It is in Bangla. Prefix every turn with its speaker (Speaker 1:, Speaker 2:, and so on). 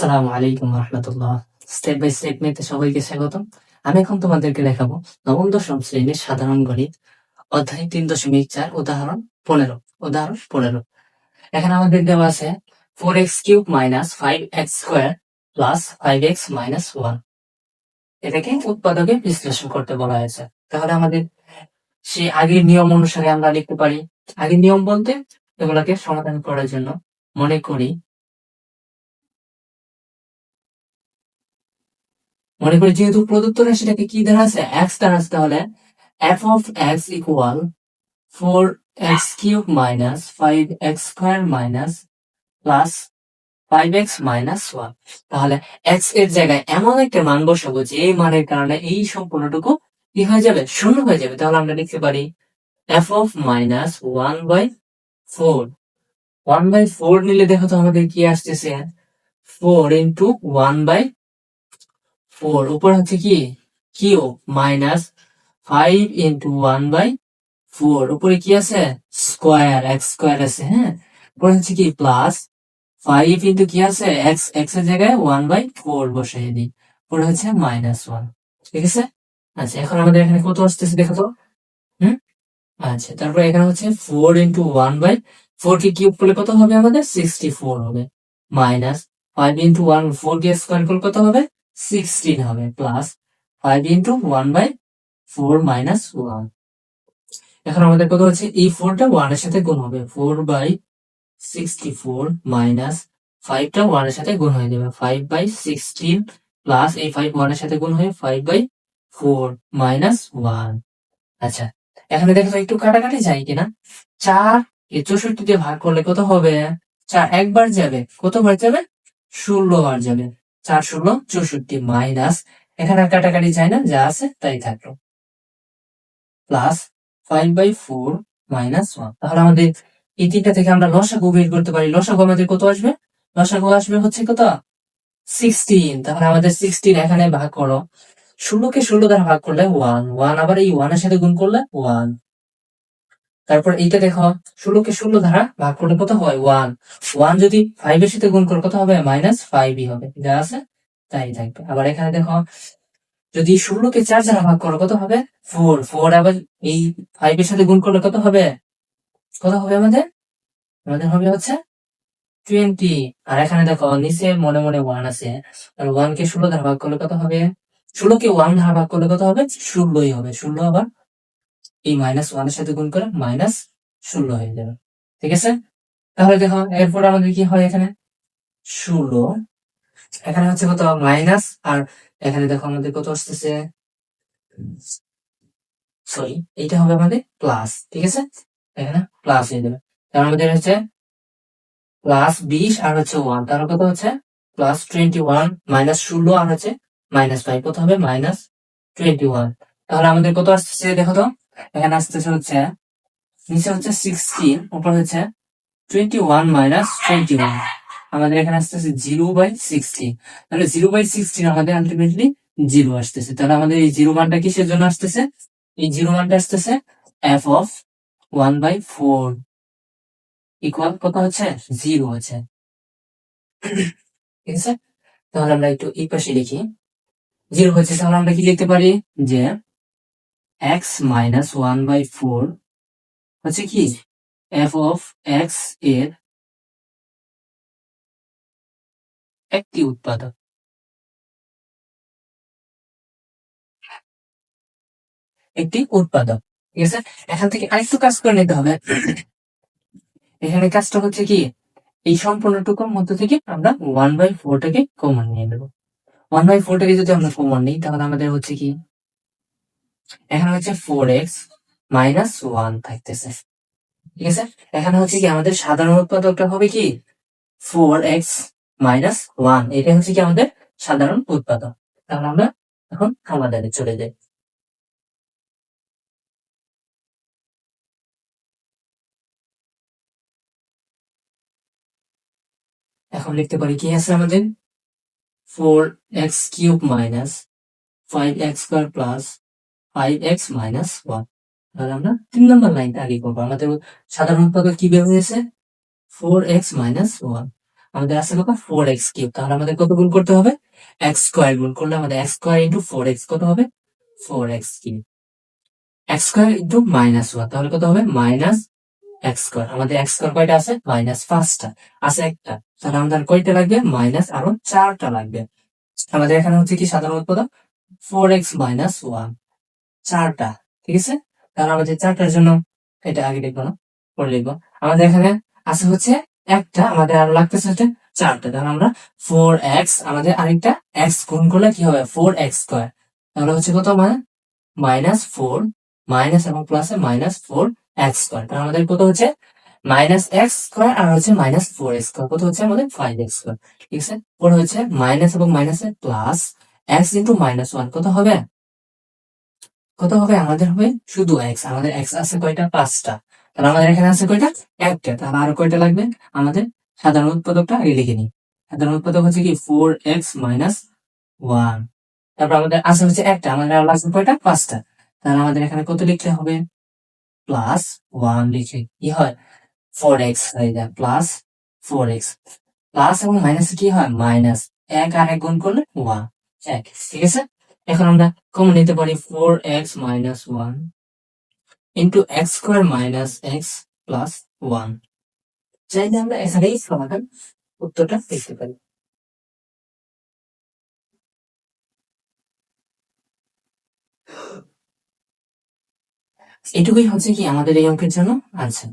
Speaker 1: আসসালামু আলাইকুম রহমতুল্লাহ। স্টেপ বাই স্টেপ মেতে সবাইকে স্বাগতম। আমি এখন তোমাদেরকে দেখাবো নবম, দশম শ্রেণির সাধারণ গণিত, অধ্যায় তিন দশমিক চার, উদাহরণ পনেরো উদাহরণ পনেরো। এখানে আমাদের দেওয়া আছে four x cube minus five x square plus five x minus one এটাকে উৎপাদকে বিশ্লেষণ করতে বলা হয়েছে। তাহলে আমাদের সেই আগের নিয়ম অনুসারে আমরা লিখতে পারি। আগের নিয়ম বলতে এগুলাকে সমাধান করার জন্য মনে করি মনে করি যেহেতু প্রদত্ত রাশিটাকে কি দ্বারা আছে? এক্স দ্বারা আছে, তাহলে f of x equal four x cube minus five x square minus plus five x minus one তাহলে এক্সের জায়গায় এমন একটা মান বসাবো যে এই মানের কারণে এই সম্পূর্ণটুকু কি হয়ে যাবে? শূন্য হয়ে যাবে। তাহলে আমরা লিখতে পারি f of minus one by four one by four নিলে দেখো তো আমাদের কি আসতেছে? Four into one by four উপর হচ্ছে কি? Cube minus five into one by four উপরে কি আছে? স্কোয়ার এক্স স্কোয়ার আছে হ্যাঁ? উপরে হচ্ছে কি? প্লাস ফাইভ ইন্টু কি আছে? এক্স এক্সের জায়গায় ওয়ান বাই ফোর বসাই দিই। উপরে হচ্ছে মাইনাস ওয়ান ঠিক আছে? আচ্ছা এখন আমাদের এখানে কত আসতেছে দেখো তো? হুম? আচ্ছা তারপরে এখানে হচ্ছে four into one by four K cube করলে কত হবে আমাদের? সিক্সটি ফোর হবে। Minus five into one four কে স্কোয়ার করলে কত হবে? সিক্সটিন হবে plus five into one by four minus one এখন আমাদের কত হচ্ছে? এই ফোরটা ওয়ানের সাথে গুণ হবে। Four by sixty four minus ফাইভটা ওয়ানের সাথে গুণ হয়ে যাবে। ফাইভ বাই সিক্সটিন প্লাস এই ফাইভ ওয়ানের সাথে গুণ হয়ে five by four minus one আচ্ছা এখানে দেখো একটু কাটাকাটি যায় কিনা। চার, এই চৌষট্টি দিয়ে ভাগ করলে কত হবে? চার একবার যাবে। কতবার যাবে? ষোলো বার যাবে। চার শূন্য চৌষট্টি মাইনাস, এখানে কাটাকাটি যায় না, যা আছে তাই থাকল। Plus five by four minus one. তাহলে আমাদের এই তিনটা থেকে আমরা লসাগু বের করতে পারি। লসাগু আমাদের কত আসবে? লসাগু আসবে হচ্ছে কত? সিক্সটিন তাহলে আমাদের সিক্সটিন এখানে ভাগ করো। ষোলোকে ষোলো দ্বারা ভাগ করলে ওয়ান ওয়ান আবার এই ওয়ানের সাথে গুণ করলে ওয়ান তারপর এইটা দেখো, ষোলোকে ষোলো দ্বারা ভাগ করলে কত হয়? ওয়ান ওয়ান যদি ফাইভ এর সাথে গুণ করলে কত হবে? মাইনাস ফাইভই হবে। যা আছে? তাই থাকবে। আবার এখানে দেখো, যদি ষোলোকে চার দ্বারা ভাগ করো, কত হবে? ফোর ফোর আবার এই ফাইভ এর সাথে গুণ করলে কত হবে? কত হবে আমাদের? আমাদের হবে হচ্ছে টোয়েন্টি আর এখানে দেখো, নিচে মনে মনে ওয়ান আছে। আর ওয়ান কে ষোলো দ্বারা ভাগ করলে কত হবে? ষোলো কে ওয়ান দ্বারা ভাগ করলে কত হবে? ষোলোই হবে। ষোলো আবার এই মাইনাস ওয়ানের সাথে গুণ করে মাইনাস ষোলো হয়ে যাবে। ঠিক আছে? তাহলে দেখো, এরপর আমাদের কি হয় এখানে? ষোলো। এখানে হচ্ছে কত? মাইনাস আর এখানে দেখো আমাদের কত আসতেছে? সরি এইটা হবে আমাদের প্লাস ঠিক আছে? এখানে প্লাস হয়ে যাবে। তার আমাদের হচ্ছে প্লাস বিশ আর হচ্ছে ওয়ান তার কত হচ্ছে? প্লাস টোয়েন্টি ওয়ান মাইনাস ষোলো আর হচ্ছে মাইনাস ফাইভ কত হবে? মাইনাস টোয়েন্টি ওয়ান তাহলে আমাদের কত আসতেছে দেখো তো? এখানে আসতেছে হচ্ছে, নিচে হচ্ছে সিক্সটিন উপর হচ্ছে twenty one minus twenty one আমাদের এখানে আসতেছে জিরো বাই সিক্সটিন তাহলে জিরো বাই সিক্সটিন আমাদের আলটিমেটলি জিরো আসতেছে। তাহলে আমাদের এই জিরো মানটা কিসের জন্য আসতেছে? এই জিরো মানটা আসতেছে f of one by four equal কত হচ্ছে? জিরো আছে। ঠিক আছে? তাহলে আমরা একটু এই পাশে লিখি। জিরো হচ্ছে, তাহলে আমরা কি লিখতে পারি? যে x minus one by four হচ্ছে কি? এফ অফ এক্সের একটি উৎপাদক। একটি উৎপাদক। ঠিক আছে? এখান থেকে আরেকটু কাজ করে নিতে হবে। এখানে কাজটা হচ্ছে কি? এই সম্পূর্ণটুকুর মধ্যে থেকে আমরা ওয়ান বাই ফোরটাকে কমন নিয়ে নেব। ওয়ান বাই ফোরটাকে যদি আমরা কমন নিই, তাহলে আমাদের হচ্ছে কি? এখানে হচ্ছে ফোর এক্স মাইনাস ওয়ান থাকতেছে। ঠিক আছে? এখানে হচ্ছে কি আমাদের সাধারণ উৎপাদকটা হবে কি? ফোর এক্স মাইনাস ওয়ান এটা হচ্ছে কি আমাদের সাধারণ উৎপাদক। তাহলে আমরা এখন সমাধানে চলে যাই। এখন লিখতে পারি কি আছে আমাদের? Four x cube minus five x square plus five x minus one তাহলে আমরা তিন নম্বর লাইনটা আগে করব। আমাদের সাধারণ উৎপাদক কি বের হয়েছে? ফোর এক্স মাইনাস ওয়ান আমাদের আছে কত? ফোর এক্স কিউব তাহলে আমাদের কত গুণ করতে হবে? এক্স স্কোয়ার গুণ করলে আমাদের x square into four x কত হবে? Four x cube x square into minus one তাহলে কত হবে? মাইনাস এক্স স্কোয়ার আমাদের এক্স স্কোয়ার কয়টা আছে? মাইনাস পাঁচটা। আছে একটা। তাহলে আমাদের কয়টা লাগবে? মাইনাস আরও চারটা লাগবে। আমাদের এখানে হচ্ছে কি সাধারণ উৎপাদক? ফোর এক্স মাইনাস ওয়ান চারটা, ঠিক আছে? তাহলে আমাদের চারটার জন্য এটা আগে লিখব না, পরে লিখব। আমাদের এখানে আছে হচ্ছে একটা, আমাদের আরও লাগতেছে হচ্ছে চারটা। তাহলে আমরা ফোর এক্স আমাদের আরেকটা এক্স গুণ করলে কি হবে? ফোর এক্স স্কোয়ার তাহলে হচ্ছে কত? মানে মাইনাস ফোর মাইনাস এবং প্লাসে মাইনাস ফোর এক্স স্কোয়ার তাহলে আমাদের কত হচ্ছে? মাইনাস এক্স স্কোয়ার আর হচ্ছে মাইনাস ফোর এক্স স্কোয়ার কত হচ্ছে? আমাদের ফাইভ এক্স স্কোয়ার ঠিক আছে? পরে হচ্ছে মাইনাস এবং মাইনাসে plus x into minus one কত হবে? কত হবে? আমাদের হবে শুধু এক্স আমাদের এক্স আছে কয়টা? পাঁচটা। তাহলে আমাদের এখানে আছে কয়টা? একটা। তাহলে আরও কয়টা লাগবে? আমাদের সাধারণ উৎপাদকটা আগে লিখে নিই। সাধারণ উৎপাদক হচ্ছে কি? ফোর এক্স মাইনাস ওয়ান তারপর আমাদের আছে হচ্ছে একটা। আমাদের আরও লাগবে কয়টা? পাঁচটা। তাহলে আমাদের এখানে কত লিখতে হবে? প্লাস ওয়ান লিখে কি হয়? ফোর এক্স হয়ে যায় প্লাস ফোর এক্স প্লাস এবং মাইনাস কি হয়? মাইনাস এক আর এক গুণ করলে ওয়ান এক। ঠিক আছে? এখন আমরা কমন নিতে পারি four x minus one into x square minus x plus one চাইলে আমরা এখানেই সমাধান উত্তরটা দেখতে পারি। এটুকুই হচ্ছে কি আমাদের এই অঙ্কের জন্য? আনসার